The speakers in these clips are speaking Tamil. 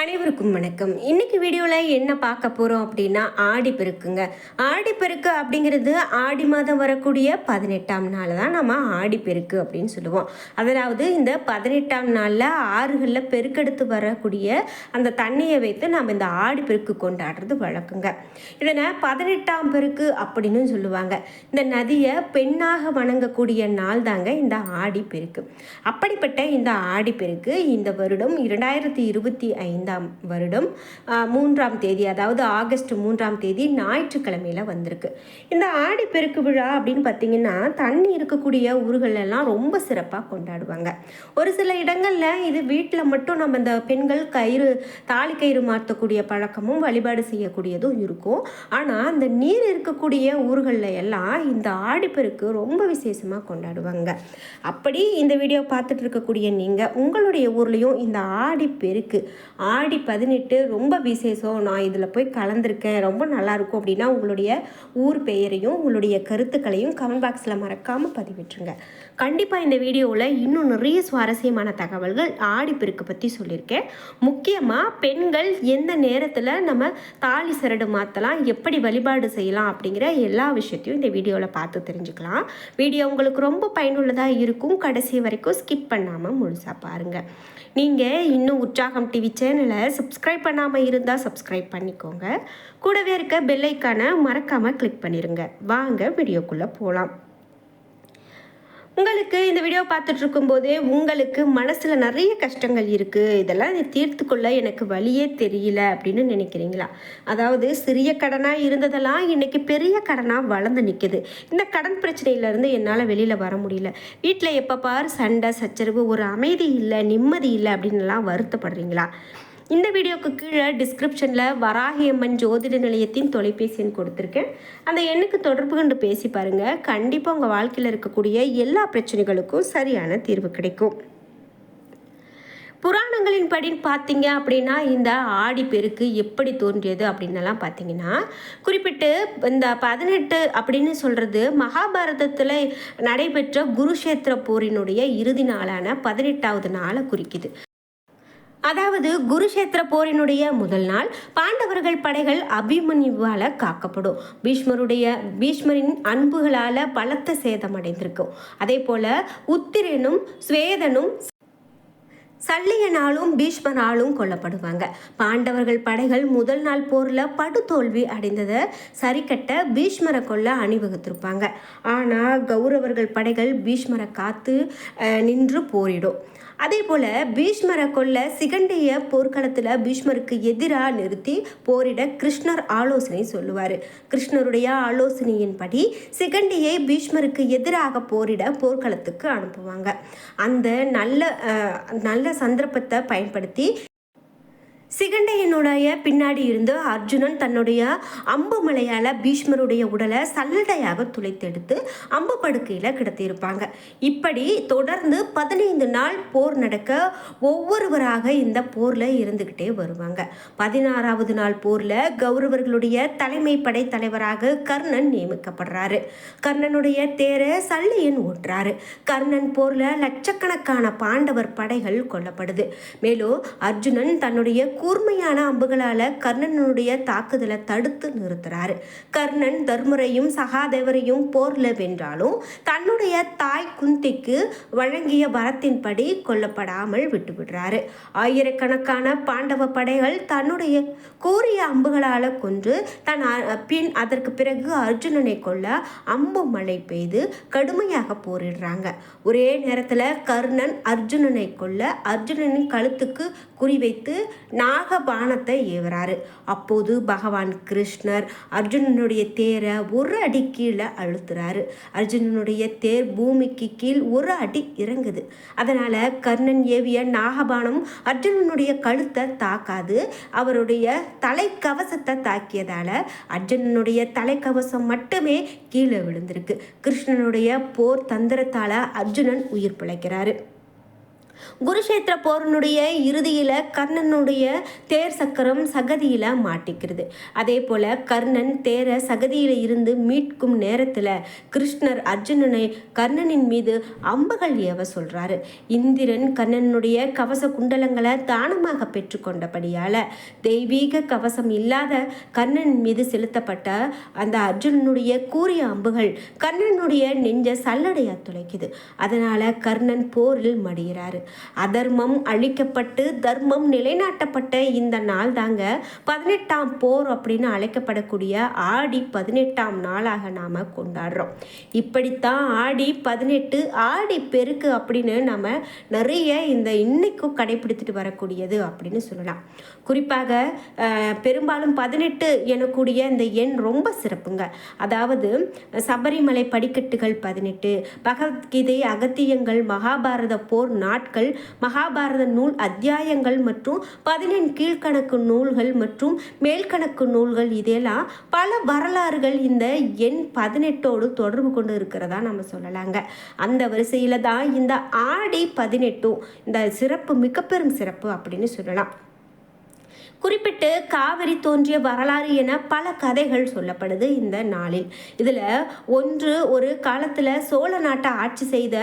அனைவருக்கும் வணக்கம். இன்னைக்கு வீடியோவில் என்ன பார்க்க போகிறோம் அப்படின்னா ஆடி பெருக்குங்க. ஆடி பெருக்கு அப்படிங்கிறது ஆடி மாதம் வரக்கூடிய பதினெட்டாம் நாள் தான் நம்ம ஆடி பெருக்கு அப்படின்னு சொல்லுவோம். அதாவது இந்த பதினெட்டாம் நாளில் ஆறுகளில் பெருக்கெடுத்து வரக்கூடிய அந்த தண்ணியை வைத்து நம்ம இந்த ஆடி பெருக்கு கொண்டாடுறது வழக்குங்க. இதனை பதினெட்டாம் பெருக்கு அப்படின்னு சொல்லுவாங்க. இந்த நதியை பெண்ணாக வணங்கக்கூடிய நாள் தாங்க இந்த ஆடி பெருக்கு. அப்படிப்பட்ட இந்த ஆடி பெருக்கு இந்த வருடம் இரண்டாயிரத்தி இருபத்தி ஐந்து ஐந்தாம் வருடம் மூன்றாம் தேதி அதாவது ஆகஸ்ட் மூன்றாம் தேதி ஞாயிற்றுக்கிழமையில் வந்திருக்கு. இந்த ஆடி பெருக்கு விழா அப்படின்னு பார்த்தீங்கன்னா தண்ணி இருக்கக்கூடிய ஊர்களெல்லாம் ரொம்ப சிறப்பாக கொண்டாடுவாங்க. ஒரு சில இடங்களில் இது வீட்டில் மட்டும் நம்ம இந்த பெண்கள் கயிறு தாலி கயிறு மாற்றக்கூடிய பழக்கமும் வழிபாடு செய்யக்கூடியதும் இருக்கும். ஆனால் அந்த நீர் இருக்கக்கூடிய ஊர்களில் எல்லாம் இந்த ஆடிப்பெருக்கு ரொம்ப விசேஷமாக கொண்டாடுவாங்க. அப்படி இந்த வீடியோ பார்த்துட்டு இருக்கக்கூடிய நீங்கள் உங்களுடைய ஊர்லேயும் இந்த ஆடிப்பெருக்கு ஆடி பதினெட்டு ரொம்ப விசேஷம். நான் இதில் போய் கலந்துருக்கேன். ரொம்ப நல்லாயிருக்கும் அப்படின்னா உங்களுடைய ஊர் பெயரையும் உங்களுடைய கருத்துக்களையும் கமெண்ட் பாக்ஸில் மறக்காமல் பதிவிட்டுருங்க. கண்டிப்பாக இந்த வீடியோவில் இன்னும் நிறைய சுவாரஸ்யமான தகவல்கள் ஆடிப்பெருக்கு பற்றி சொல்லியிருக்கேன். முக்கியமாக பெண்கள் எந்த நேரத்தில் நம்ம தாலி சரடு மாற்றலாம் எப்படி வழிபாடு செய்யலாம் அப்படிங்கிற எல்லா விஷயத்தையும் இந்த வீடியோவில் பார்த்து தெரிஞ்சுக்கலாம். வீடியோ உங்களுக்கு ரொம்ப பயனுள்ளதாக இருக்கும். கடைசி வரைக்கும் ஸ்கிப் பண்ணாமல் முழுசாக பாருங்கள் நீங்கள் இன்னும் உற்சாகம் டிவி சேனலை சப்ஸ்கிரைப் பண்ணாமல் இருந்தால் சப்ஸ்கிரைப் பண்ணிக்கோங்க. கூடவே இருக்க பெல்லைக்கான மறக்காமல் கிளிக் பண்ணிடுங்க வாங்க வீடியோக்குள்ளே போகலாம் உங்களுக்கு இந்த வீடியோ பார்த்துட்டு இருக்கும்போதே உங்களுக்கு மனசில் நிறைய கஷ்டங்கள் இருக்குது இதெல்லாம் இதை தீர்த்து கொள்ள எனக்கு வழியே தெரியல அப்படின்னு நினைக்கிறீங்களா? அதாவது சிறிய கடனாக இருந்ததெல்லாம் இன்னைக்கு பெரிய கடனாக வளர்ந்து நிற்குது இந்த கடன் பிரச்சனையிலேருந்து என்னால் வெளியில் வர முடியல. வீட்டில் எப்போ பார் சண்டை சச்சரவு ஒரு அமைதி இல்லை நிம்மதி இல்லை அப்படின்லாம் வருத்தப்படுறீங்களா? இந்த வீடியோக்கு கீழே டிஸ்கிரிப்ஷனில் வராகியம்மன் ஜோதிட நிலையத்தின் தொலைபேசி எண் கொடுத்துருக்கேன். அந்த எண்ணுக்கு தொடர்பு கொண்டு பேசி பாருங்கள் கண்டிப்பாக உங்கள் வாழ்க்கையில் இருக்கக்கூடிய எல்லா பிரச்சனைகளுக்கும் சரியான தீர்வு கிடைக்கும். புராணங்களின் படி பார்த்தீங்க அப்படின்னா இந்த ஆடி பெருக்கு எப்படி தோன்றியது அப்படின்னலாம் பார்த்தீங்கன்னா குறிப்பிட்டு இந்த பதினெட்டு அப்படின்னு சொல்கிறது மகாபாரதத்தில் நடைபெற்ற குருஷேத்திர போரினுடைய இறுதி நாளான பதினெட்டாவது நாளை குறிக்குது. அதாவது குருஷேத்திர போரினுடைய முதல் நாள் பாண்டவர்கள் படைகள் அபிமன்யுவால் காக்கப்படும். பீஷ்மருடைய பீஷ்மரின் அன்புகளால பலத்த சேதம் அடைந்திருக்கும் அதே போல உத்திரனும் ஸ்வேதனும் சல்லியனாலும் பீஷ்மனாலும் கொல்லப்படுவாங்க. பாண்டவர்கள் படைகள் முதல் நாள் போரில் படுதோல்வி அடைந்ததை சரிக்கட்ட பீஷ்மரை கொல்ல அணிவகுத்திருப்பாங்க. ஆனால் கௌரவர்கள் படைகள் பீஷ்மரை காத்து நின்று போரிடும். அதே போல் பீஷ்மரை கொல்ல சிகண்டைய போர்க்களத்தில் பீஷ்மருக்கு எதிராக நிறுத்தி போரிட கிருஷ்ணர் ஆலோசனை சொல்லுவார். கிருஷ்ணருடைய ஆலோசனையின்படி சிகண்டியை பீஷ்மருக்கு எதிராக போரிட போர்க்களத்துக்கு அனுப்புவாங்க. அந்த நல்ல நல்ல சந்தர்ப்பத்தை பயன்படுத்தி சிகண்டையனுடைய பின்னாடி இருந்து அர்ஜுனன் தன்னுடைய அம்பு மலையால் பீஷ்மருடைய உடலை சல்லடையாக துளைத்தெடுத்து அம்பு படுக்கையில் கிடத்தியிருப்பாங்க. இப்படி தொடர்ந்து பதினைந்து நாள் போர் நடக்க ஒவ்வொருவராக இந்த போரில் இருந்துக்கிட்டே வருவாங்க. பதினாறாவது நாள் போரில் கௌரவர்களுடைய தலைமை படை தலைவராக கர்ணன் நியமிக்கப்படுறாரு. கர்ணனுடைய தேரை சல்லியன் ஓட்டுறாரு. கர்ணன் போரில் லட்சக்கணக்கான பாண்டவர் படைகள் கொல்லப்படுது. மேலும் அர்ஜுனன் தன்னுடைய கூர்மையான அம்புகளால் கர்ணனுடைய தாக்குதலை தடுத்து நிறுத்துறாரு. கர்ணன் தர்மரையும் சகாதேவரையும் போரில் வென்றாலும் தன்னுடைய தாய் குந்திக்கு வழங்கிய வரத்தின்படி கொல்லப்படாமல் விட்டுவிடுறாரு. ஆயிரக்கணக்கான பாண்டவ படைகள் தன்னுடைய கூறிய அம்புகளால் கொன்று தன் பின் அதற்கு பிறகு அர்ஜுனனை கொல்ல அம்பு மழை பெய்து கடுமையாக போரிடுறாங்க. ஒரே நேரத்தில் கர்ணன் அர்ஜுனனை கொல்ல அர்ஜுனனின் கழுத்துக்கு குறிவைத்து நான் நாகபானத்தை ஏவுறாரு. அப்போது பகவான் கிருஷ்ணர் அர்ஜுனனுடைய தேரை ஒரு அடி கீழே அழுத்துறாரு. அர்ஜுனனுடைய தேர் பூமிக்கு கீழ் ஒரு அடி இறங்குது. அதனால கர்ணன் ஏவிய நாகபானம் அர்ஜுனனுடைய கழுத்தை தாக்காது. அவருடைய தலைக்கவசத்தை தாக்கியதால அர்ஜுனனுடைய தலைக்கவசம் மட்டுமே கீழே விழுந்திருக்கு. கிருஷ்ணனுடைய போர் தந்திரத்தால அர்ஜுனன் உயிர் பிழைக்கிறாரு. குருஷேத்திர போரனுடைய இறுதியில் கர்ணனுடைய தேர் சக்கரம் சகதியில் மாட்டிக்கிறது. அதே போல் கர்ணன் தேரை சகதியில் இருந்து மீட்கும் நேரத்தில் கிருஷ்ணர் அர்ஜுனனை கர்ணனின் மீது அம்புகள் ஏவ சொல்கிறாரு இந்திரன் கர்ணனுடைய கவச குண்டலங்களை தானமாக பெற்றுக்கொண்டபடியால் தெய்வீக கவசம் இல்லாத கர்ணன் மீது செலுத்தப்பட்ட அந்த அர்ஜுனனுடைய கூறிய அம்புகள் கர்ணனுடைய நெஞ்ச சல்லடையாக துளைக்குது. அதனால் கர்ணன் போரில் மடிகிறாரு. அதர்மம் அழிக்கப்பட்டு தர்மம் நிலைநாட்டப்பட்ட இந்த நாள் தாங்க பதினெட்டாம் போர் அப்படின்னு அழைக்கப்படக்கூடிய ஆடி பதினெட்டாம் நாளாக நாம் கொண்டாடுறோம். இப்படித்தான் ஆடி பதினெட்டு ஆடி பெருக்கு அப்படின்னு நம்ம நிறைய இந்த இன்னைக்கும் கடைபிடித்துட்டு வரக்கூடியது அப்படின்னு சொல்லலாம். குறிப்பாக பெரும்பாலும் பதினெட்டு எனக்கூடிய இந்த எண் ரொம்ப சிறப்புங்க. அதாவது சபரிமலை படிக்கட்டுகள் பதினெட்டு பகவத்கீதை அகத்தியங்கள் மகாபாரத போர் நாட்கள் மகாபாரத நூல் அத்தியாயங்கள் மற்றும் பதினெண் கீழ்கணக்கு நூல்கள் மற்றும் மேல்கணக்கு நூல்கள் இதெல்லாம் பல வரலாறுகள் இந்த எண் பதினெட்டோடு தொடர்பு கொண்டு இருக்கிறதா நம்ம சொல்லலாங்க. அந்த வரிசையில் தான் இந்த ஆடி பதினெட்டும் இந்த சிறப்பு மிக பெரும் சிறப்பு அப்படின்னு சொல்லலாம். குறிப்பிட்டு காவிரி தோன்றிய வரலாறு என பல கதைகள் சொல்லப்படுது இந்த நாளில். இதில் ஒன்று ஒரு காலத்தில் சோழ நாட்டை ஆட்சி செய்த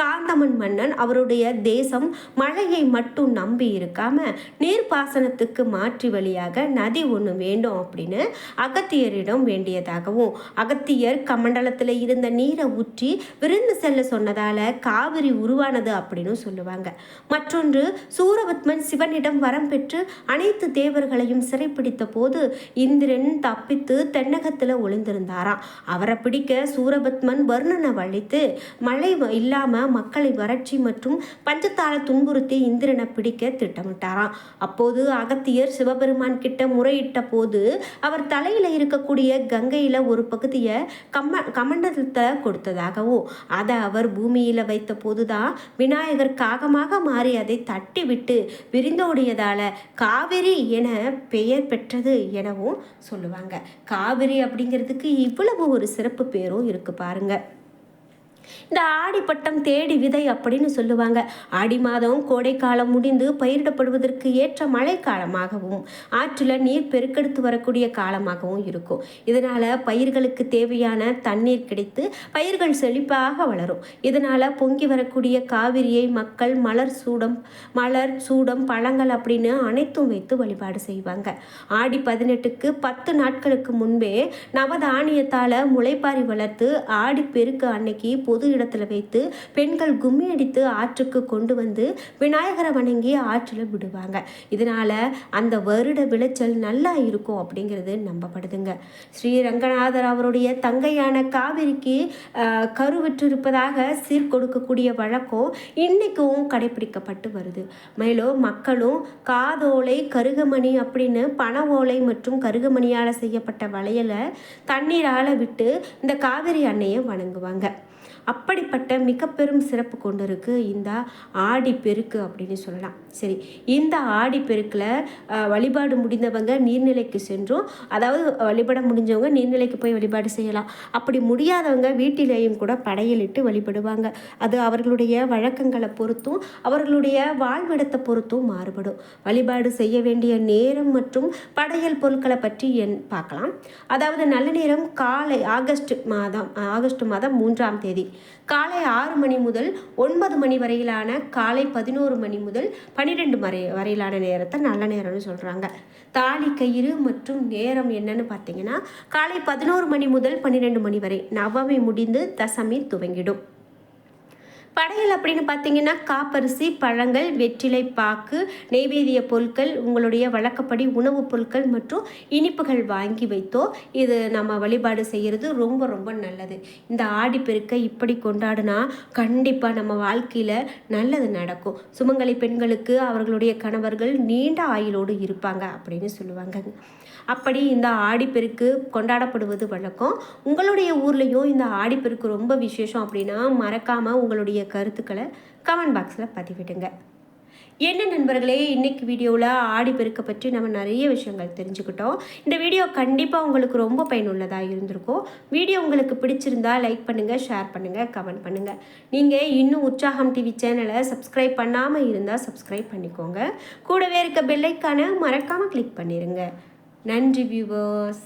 காந்தமன் மன்னன் அவருடைய தேசம் மழையை மட்டும் நம்பி இருக்காம நீர்ப்பாசனத்துக்கு மாற்றி வழியாக நதி ஒன்று வேண்டும் அப்படின்னு அகத்தியரிடம் வேண்டியதாகவும் அகத்தியர் கமண்டலத்தில் இருந்த நீரை ஊற்றி விருந்து செல்ல சொன்னதால் காவிரி உருவானது அப்படின்னு சொல்லுவாங்க. மற்றொன்று சூரபத்மன் சிவனிடம் வரம் பெற்று அனைத்து தேவர்களையும் சிறைப்பிடித்த போது இந்திரன் தப்பித்து தென்னகத்தில் ஒளிந்திருந்தாராம். அவரை பிடிக்க சூரபத்மன் வர்ணனை வழித்து மழை இல்லாமல் மக்களை வறட்சி மற்றும் பஞ்சத்தால துன்புறுத்தி இந்திரனை பிடிக்க திட்டமிட்டாராம். அப்போது அகத்தியர் சிவபெருமான் கிட்ட முறையிட்ட போது அவர் தலையில் இருக்கக்கூடிய கங்கையில் ஒரு பகுதியை கம்ம கமண்டலத்தை கொடுத்ததாகவும் அதை அவர் பூமியில் வைத்த போதுதான் விநாயகர் காகமாக மாறி அதை தட்டி விட்டு விரிந்தோடியதால காவிரி என பெயர் பெற்றது எனவும் சொல்லுவாங்க. காவிரி அப்படிங்கிறதுக்கு இவ்வளவு ஒரு சிறப்பு பேரும் இருக்கு பாருங்க. இந்த ஆடிப்பட்டம் தேடி விதை அப்படின்னு சொல்லுவாங்க. ஆடி மாதம் கோடைக்காலம் முடிந்து பயிரிடப்படுவதற்கு ஏற்ற மழை காலமாகவும் ஆற்றில் நீர் பெருக்கெடுத்து வரக்கூடிய காலமாகவும் இருக்கும். இதனால் பயிர்களுக்கு தேவையான தண்ணீர் கிடைத்து பயிர்கள் செழிப்பாக வளரும். இதனால் பொங்கி வரக்கூடிய காவிரியை மக்கள் மலர் சூடம் மலர் சூடம் பழங்கள் அப்படின்னு அனைத்தும் வைத்து வழிபாடு செய்வாங்க. ஆடி பதினெட்டுக்கு பத்து நாட்களுக்கு முன்பே நவதானியத்தால் முளைப்பாரி வளர்த்து ஆடி பெருக்கு அன்னைக்கு பொது இடத்துல வைத்து பெண்கள் கும்மி அடித்து ஆற்றுக்கு கொண்டு வந்து விநாயகரை வணங்கி ஆற்றில் விடுவாங்க. இதனால் அந்த வருட விளைச்சல் நல்லா இருக்கும் அப்படிங்கிறது நம்பப்படுதுங்க. ஸ்ரீ ரங்கநாதர் அவருடைய தங்கையான காவிரிக்கு கருவிற்றிருப்பதாக சீர்கொடுக்கக்கூடிய வழக்கம் இன்றைக்கும் கடைபிடிக்கப்பட்டு வருது. மேலும் மக்களும் காதோலை கருகமணி அப்படின்னு பண ஓலை மற்றும் கருகமணியால் செய்யப்பட்ட வளையலை தண்ணீரால் விட்டு இந்த காவிரி அன்னையை வணங்குவாங்க. அப்படிப்பட்ட மிக பெரும் சிறப்பு கொண்டிருக்கு இந்த ஆடி பெருக்கு அப்படின்னு சொல்லலாம். சரி இந்த ஆடி பெருக்கில் வழிபாடு முடிந்தவங்க நீர்நிலைக்கு சென்றும் அதாவது வழிபட முடிஞ்சவங்க நீர்நிலைக்கு போய் வழிபாடு செய்யலாம். அப்படி முடியாதவங்க வீட்டிலேயும் கூட படையலிட்டு வழிபடுவாங்க. அது அவர்களுடைய வழக்கங்களை பொறுத்தும் அவர்களுடைய வாழ்விடத்தை பொறுத்தும் மாறுபடும். வழிபாடு செய்ய வேண்டிய நேரம் மற்றும் படையல் பொருட்களை பற்றி என் பார்க்கலாம். அதாவது நல்ல நேரம் காலை ஆகஸ்ட் மாதம் ஆகஸ்ட் மாதம் மூன்றாம் தேதி. காலை ஆறு மணி முதல் ஒன்பது மணி வரையிலான காலை பதினோரு மணி முதல் பன்னிரெண்டு மறை வரையிலான நேரத்தை நல்ல நேரம்னு சொல்கிறாங்க தாலி கயிறு மற்றும் நேரம் என்னன்னு பார்த்தீங்கன்னா காலை பதினோரு மணி முதல் பன்னிரெண்டு மணி வரை நவமி முடிந்து தசமி துவங்கிடும். படையல் அப்படின்னு பார்த்தீங்கன்னா காப்பரிசி பழங்கள் வெற்றிலை பாக்கு நெய்வேதிய பொருட்கள் உங்களுடைய வழக்கப்படி உணவுப் பொருட்கள் மற்றும் இனிப்புகள் வாங்கி வைத்தோ இது நம்ம வழிபாடு செய்கிறது ரொம்ப ரொம்ப நல்லது. இந்த ஆடிப்பெருக்கை இப்படி கொண்டாடினா கண்டிப்பாக நம்ம வாழ்க்கையில் நல்லது நடக்கும். சுமங்கலி பெண்களுக்கு அவர்களுடைய கணவர்கள் நீண்ட ஆயுளோடு இருப்பாங்க அப்படின்னு சொல்லுவாங்க அப்படி இந்த ஆடிப்பெருக்கு கொண்டாடப்படுவது வழக்கம். உங்களுடைய ஊர்லேயும் இந்த ஆடிப்பெருக்கு ரொம்ப விசேஷம் அப்படின்னா மறக்காமல் உங்களுடைய கருத்துக்களை கமெண்ட் பாக்ஸில் பதிவிடுங்க. என்ன நண்பர்களே இன்னைக்கு வீடியோவில் ஆடிப்பெருக்கை பற்றி நம்ம நிறைய விஷயங்கள் தெரிஞ்சுக்கிட்டோம். இந்த வீடியோ கண்டிப்பாக உங்களுக்கு ரொம்ப பயனுள்ளதாக இருந்திருக்கும். வீடியோ உங்களுக்கு பிடிச்சிருந்தா லைக் பண்ணுங்கள் ஷேர் பண்ணுங்கள் கமெண்ட் பண்ணுங்கள் நீங்கள் இன்னும் உற்சாகம் டிவி சேனலை சப்ஸ்கிரைப் பண்ணாமல் இருந்தால் சப்ஸ்கிரைப் பண்ணிக்கோங்க. கூடவே இருக்க பெல்லைக்கான மறக்காமல் கிளிக் பண்ணிடுங்க நன்றி வியூவர்ஸ்